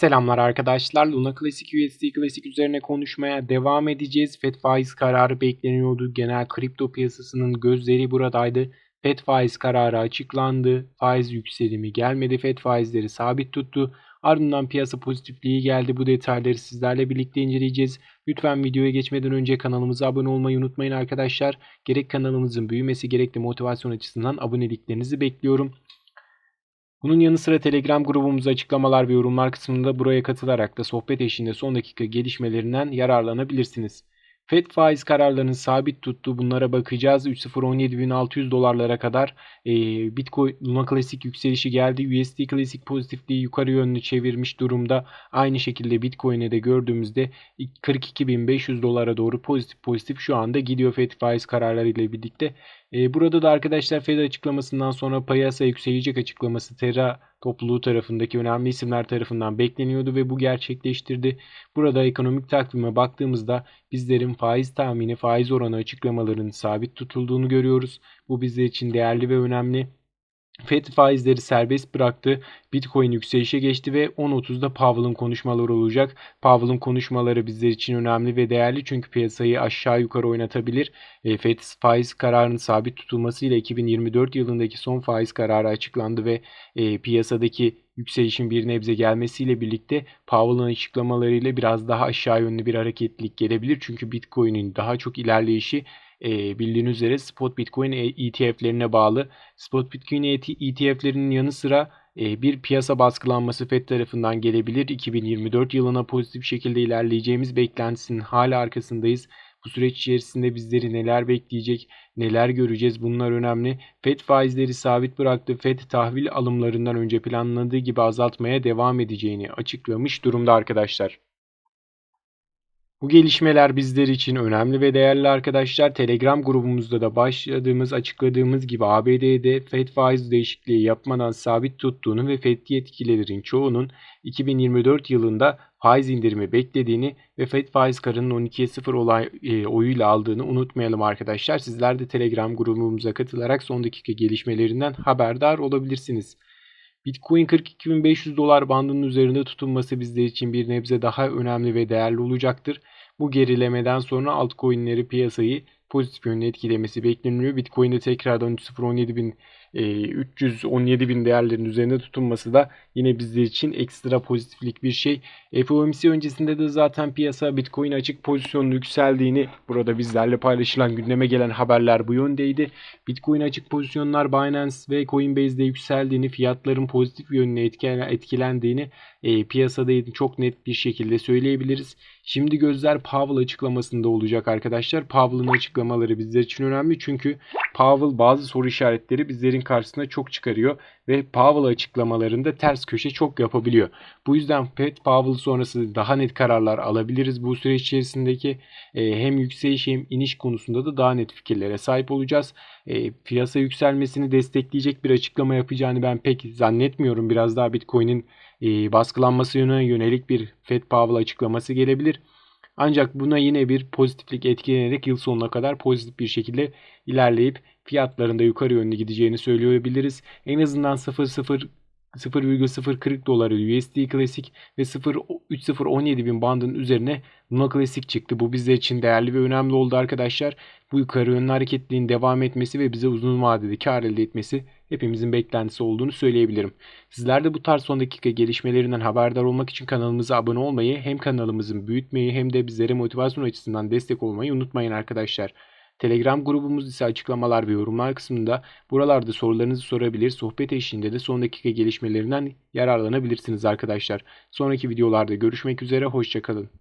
Selamlar arkadaşlar. Luna Classic USD Classic üzerine konuşmaya devam edeceğiz. FED faiz kararı bekleniyordu. Genel kripto piyasasının gözleri buradaydı. FED faiz kararı açıklandı. Faiz yükselimi gelmedi. FED faizleri sabit tuttu. Ardından piyasa pozitifliği geldi. Bu detayları sizlerle birlikte inceleyeceğiz. Lütfen videoya geçmeden önce kanalımıza abone olmayı unutmayın arkadaşlar. Gerek kanalımızın büyümesi gerek de motivasyon açısından aboneliklerinizi bekliyorum. Bunun yanı sıra Telegram grubumuzda açıklamalar ve yorumlar kısmında buraya katılarak da sohbet eşliğinde son dakika gelişmelerinden yararlanabilirsiniz. FED faiz kararlarının sabit tuttuğu bunlara bakacağız. 3.017.600 dolarlara kadar e, Bitcoin Luna Classic yükselişi geldi. USD Classic pozitifliği yukarı yönlü çevirmiş durumda. Aynı şekilde Bitcoin'e de gördüğümüzde 42.500 dolara doğru pozitif pozitif şu anda gidiyor FED faiz kararları ile birlikte. E, burada da arkadaşlar Fed açıklamasından sonra piyasa yükselecek açıklaması Terra topluluğu tarafındaki önemli isimler tarafından bekleniyordu ve bu gerçekleştirdi. Burada ekonomik takvime baktığımızda bizlerin faiz tahmini, faiz oranı açıklamalarının sabit tutulduğunu görüyoruz. Bu bizler için değerli ve önemli. FED faizleri serbest bıraktı. Bitcoin yükselişe geçti ve 10.30'da Powell'ın konuşmaları olacak. Powell'ın konuşmaları bizler için önemli ve değerli çünkü piyasayı aşağı yukarı oynatabilir. E, FED faiz kararının sabit tutulmasıyla 2024 yılındaki son faiz kararı açıklandı ve e, piyasadaki yükselişin bir nebze gelmesiyle birlikte Powell'ın açıklamalarıyla biraz daha aşağı yönlü bir hareketlilik gelebilir. Çünkü Bitcoin'in daha çok ilerleyişi e, bildiğiniz üzere spot Bitcoin ETF'lerine bağlı. Spot Bitcoin ETF'lerinin yanı sıra e, bir piyasa baskılanması FED tarafından gelebilir. 2024 yılına pozitif şekilde ilerleyeceğimiz beklentisinin hala arkasındayız. Bu süreç içerisinde bizleri neler bekleyecek, neler göreceğiz bunlar önemli. FED faizleri sabit bıraktı. FED tahvil alımlarından önce planladığı gibi azaltmaya devam edeceğini açıklamış durumda arkadaşlar. Bu gelişmeler bizler için önemli ve değerli arkadaşlar. Telegram grubumuzda da başladığımız, açıkladığımız gibi ABD'de FED faiz değişikliği yapmadan sabit tuttuğunu ve FED yetkililerin çoğunun 2024 yılında faiz indirimi beklediğini ve FED faiz karının 12'ye 0 olay, e, oyuyla aldığını unutmayalım arkadaşlar. Sizler de Telegram grubumuza katılarak son dakika gelişmelerinden haberdar olabilirsiniz. Bitcoin 42.500 dolar bandının üzerinde tutulması bizler için bir nebze daha önemli ve değerli olacaktır. Bu gerilemeden sonra altcoin'leri piyasayı pozitif yönde etkilemesi bekleniyor. Bitcoin'de tekrardan 3.017 bin 317 bin değerlerin üzerinde tutunması da yine bizler için ekstra pozitiflik bir şey. FOMC öncesinde de zaten piyasa Bitcoin açık pozisyonlu yükseldiğini burada bizlerle paylaşılan gündeme gelen haberler bu yöndeydi. Bitcoin açık pozisyonlar Binance ve Coinbase'de yükseldiğini, fiyatların pozitif yönüne etkilendiğini e, piyasada çok net bir şekilde söyleyebiliriz. Şimdi gözler Powell açıklamasında olacak arkadaşlar. Powell'ın açıklamaları bizler için önemli çünkü Powell bazı soru işaretleri bizlerin karşısına çok çıkarıyor ve Powell açıklamalarında ters köşe çok yapabiliyor. Bu yüzden Fed Powell sonrası daha net kararlar alabiliriz. Bu süreç içerisindeki e, hem yükseliş hem iniş konusunda da daha net fikirlere sahip olacağız. E, piyasa yükselmesini destekleyecek bir açıklama yapacağını ben pek zannetmiyorum. Biraz daha Bitcoin'in e, baskılanmasına yönelik bir Fed Powell açıklaması gelebilir. Ancak buna yine bir pozitiflik etkilenerek yıl sonuna kadar pozitif bir şekilde ilerleyip fiyatlarında yukarı yönlü gideceğini söyleyebiliriz. En azından 0.0 0,040 doları USD Classic ve 0.3017 bin bandının üzerine Luna Classic çıktı. Bu bizler için değerli ve önemli oldu arkadaşlar. Bu yukarı yönlü hareketliliğin devam etmesi ve bize uzun vadede kar elde etmesi hepimizin beklentisi olduğunu söyleyebilirim. Sizler de bu tarz son dakika gelişmelerinden haberdar olmak için kanalımıza abone olmayı, hem kanalımızın büyütmeyi hem de bizlere motivasyon açısından destek olmayı unutmayın arkadaşlar. Telegram grubumuz ise açıklamalar ve yorumlar kısmında buralarda sorularınızı sorabilir, sohbet eşliğinde de son dakika gelişmelerinden yararlanabilirsiniz arkadaşlar. Sonraki videolarda görüşmek üzere, hoşçakalın.